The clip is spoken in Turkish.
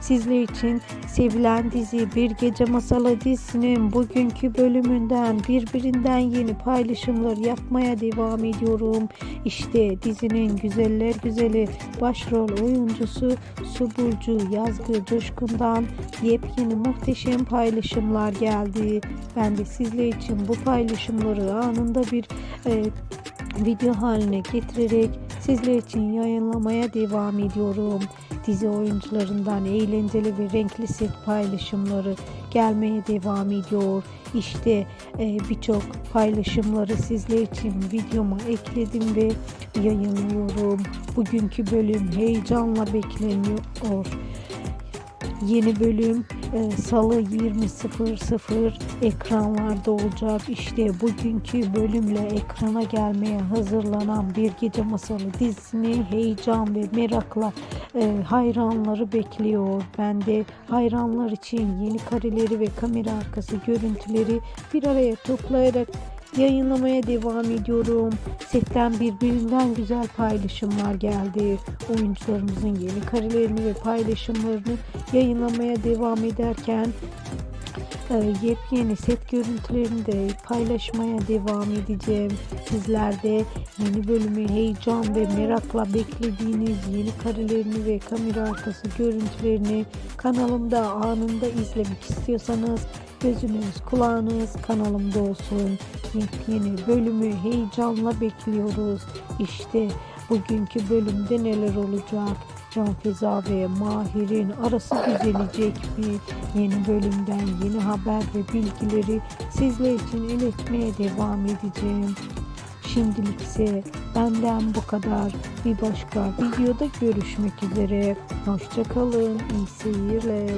Sizler için sevilen dizi Bir Gece Masalı dizisinin bugünkü bölümünden birbirinden yeni paylaşımlar yapmaya devam ediyorum. İşte dizinin güzeller güzeli başrol oyuncusu Suburcu Yazgı Coşkun'dan yepyeni muhteşem paylaşımlar geldi. Ben de sizler için bu paylaşımları anında bir e, video haline getirerek sizler için yayınlamaya devam ediyorum. Dizi oyuncularından eğlenceli ve renkli set paylaşımları gelmeye devam ediyor. İşte e, birçok paylaşımları sizler için videoma ekledim ve yayınlıyorum. Bugünkü bölüm heyecanla bekleniyor. Yeni bölüm e, Salı 20.00 ekranlarda olacak. İşte bugünkü bölümle ekrana gelmeye hazırlanan Bir Gece Masalı dizisini heyecan ve merakla e, hayranları bekliyor. Ben de hayranlar için yeni kareleri ve kamera arkası görüntüleri bir araya toplayarak yayınlamaya devam ediyorum. Setten birbirinden güzel paylaşımlar geldi. Oyuncularımızın yeni karelerini ve paylaşımlarını yayınlamaya devam ederken yepyeni set görüntülerini de paylaşmaya devam edeceğim. Sizler de yeni bölümü heyecan ve merakla beklediğiniz yeni karelerini ve kamera arkası görüntülerini kanalımda anında izlemek istiyorsanız gözünüz kulağınız kanalımda olsun. Yepyeni bölümü heyecanla bekliyoruz. İşte bugünkü bölümde neler olacak? Can Feza ve Mahir'in arası düzelecek mi? Yeni bölümden yeni haber ve bilgileri sizler için iletmeye devam edeceğim. Şimdilik ise benden bu kadar. Bir başka videoda görüşmek üzere. Hoşçakalın. İyi seyirler.